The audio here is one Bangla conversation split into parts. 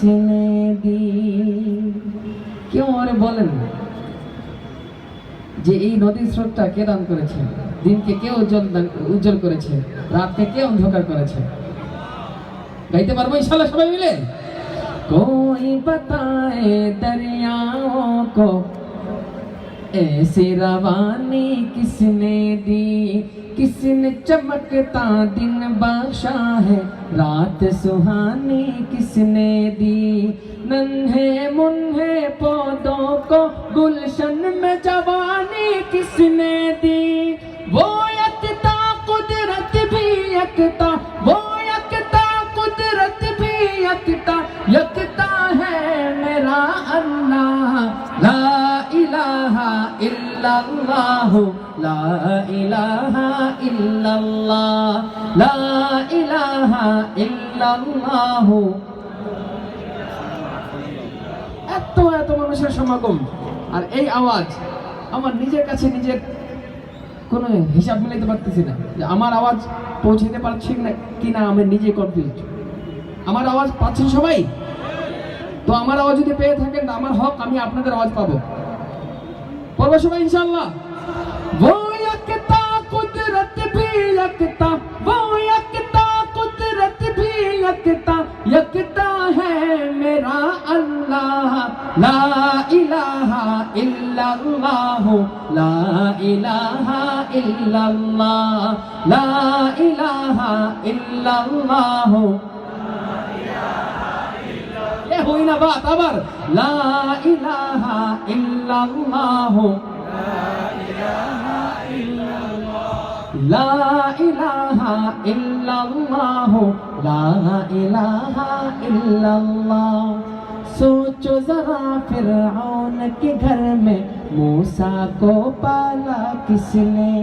সিনেবি কেউ আরে বলেন যে এই নদীর স্রোতটা কে দান করেছে? দিনকে কে উজ্জ্বল উজ্জ্বল করেছে? রাতকে কে অন্ধকার করেছে? গাইতে পারব ইনশাল্লাহ সবাই মিলে? কোই বাতায় দরিয়াও কো ایسے روانی کس نے دی؟ کس نے چمکتا دن بخشا ہے؟ رات سہانی کس نے دی؟ ننھے منہے پودوں کو، گلشن میں جوانی کس نے دی؟ وہ یکتا قدرت بھی یکتا، وہ یکتا قدرت بھی یکتا یک ইল্লাল্লাহু, লা ইলাহা ইল্লাল্লাহ, লা ইলাহা ইল্লাল্লাহু। এত এত মানুষের সমাগম। আর এই আওয়াজ, আমার নিজের কাছে নিজের কোনো হিসাব মিলাইতে পারতেছি না যে আমার আওয়াজ পৌঁছাতে পারছি না কি না আমি নিজে কনফিউজ আমার আওয়াজ পাচ্ছেন সবাই? তো আমার আওয়াজ যদি পেয়ে থাকেন আমার হক, আমি আপনাদের আওয়াজ পাবো। পড়বো সবাই ইনশাল্লাহ वो यकता कुदरत भी यकता वो यकता कुदरत भी यकता यकता है मेरा अल्लाह ला इलाहा इल्लल्लाह ला इलाहा इल्लल्लाह ला इलाहा इल्लल्लाह এ হই না বাত আবার লা ইলাহা ইল্লাল্লাহ লা ইলাহা ইল্লাল্লাহ লা ইলাহা ইল্লাল্লাহ सोचो जरा फिरौन के घर में मूसा को पाला किसने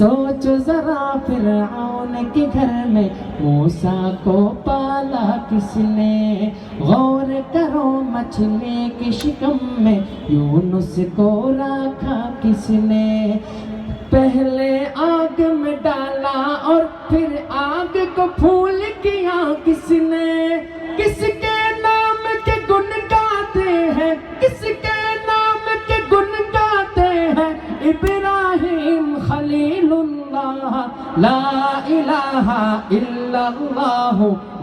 سوچو ذرا فرعون کے گھر میں موسا کو پالا کس نے؟ غور کرو مچھلی کی شکم میں، یونس کو رکھا کس نے؟ پہلے آگ میں ڈالا اور پھر آگ کو پھول کیا کس نے؟ کس লা ইলাহা ইল্লাল্লাহ,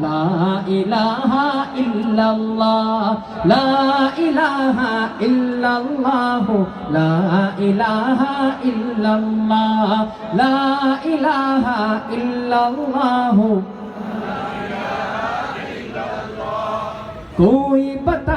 লা ইলাহা ইল্লাল্লাহ, লা ইলাহা ইল্লাল্লাহ, লা ইলাহা ইল্লাল্লাহ, লা ইলাহা ইল্লাল্লাহ। কোই পতা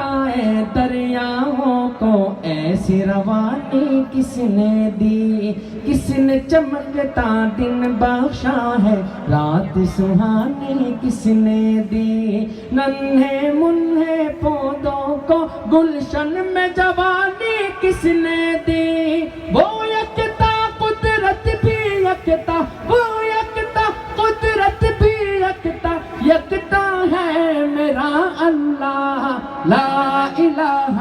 ایسی روانی کس نے دی؟ کس نے چمکتا دن بخشا ہے؟ رات سہانی کس نے دی؟ ننھے منہے پودوں کو گلشن میں جوانی کس نے دی؟ وہ یکتا قدرت بھی یکتا، وہ یکتا قدرت بھی یکتا یکتا ہے میرا اللہ، لا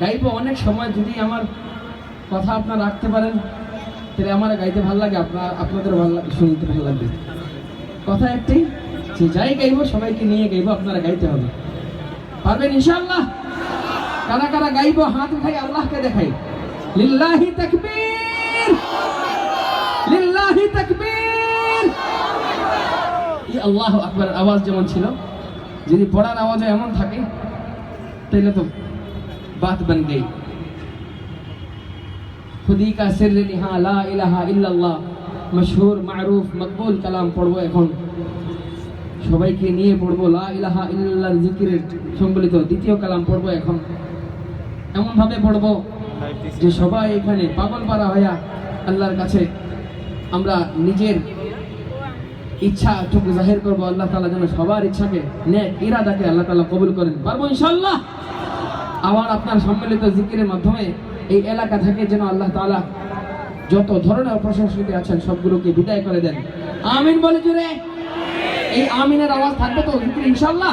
গাইবো, অনেক সময় যদি আমার কথা আপনারা রাখতে পারেন, তাহলে আমার গাইতে ভালো লাগে, আপনার, আপনাদের ভালো লাগে, শুনতে ভালো লাগবে কথা একটি, যে যাই গাইব, সবাইকে নিয়ে গাইব, আপনারা গাইতে হবে। পারবেন ইনশাল্লাহ কারা কারা গাইবো, হাত উঠাই আল্লাহকে দেখাই। লিল্লাহি তাকবীর! লিল্লাহি তাকবীর! এই আল্লাহ আকবার, আওয়াজ যেমন ছিল, যদি পড়ার আওয়াজে এমন থাকে তাহলে তো বাত বন গই খুদি কা সির নিহা লা ইলাহা ইল্লাল্লাহ মশহুর মারুফ মকবুল কালাম পড়ব এখন সবাইকে নিয়ে পড়ব লা ইলাহা ইল্লাল্লাহর জিকিরের সংবলিত দ্বিতীয় কালাম পড়ব এখন এমন ভাবে পড়ব যে সবাই এখানে পাগল পারা হইয়া আল্লাহর কাছে আমরা নিজের ইচ্ছাটুকু জাহির করব আল্লাহ তালা যেন সবার ইচ্ছাকে নেক ইরাদাকে আল্লাহ তালা কবুল করেন। পারব ইনশাল্লাহ আবার আপনার সম্মিলিত জিকিরের মাধ্যমে এই এলাকা থেকে যেন আল্লাহ তাআলা যত ধরনের প্রশংসিত আছেন সবগুলোকে বিদায় করে দেন। আমিন বলে জুড়ে এই আমিনের আওয়াজ থাকবে তো ইনশাল্লাহ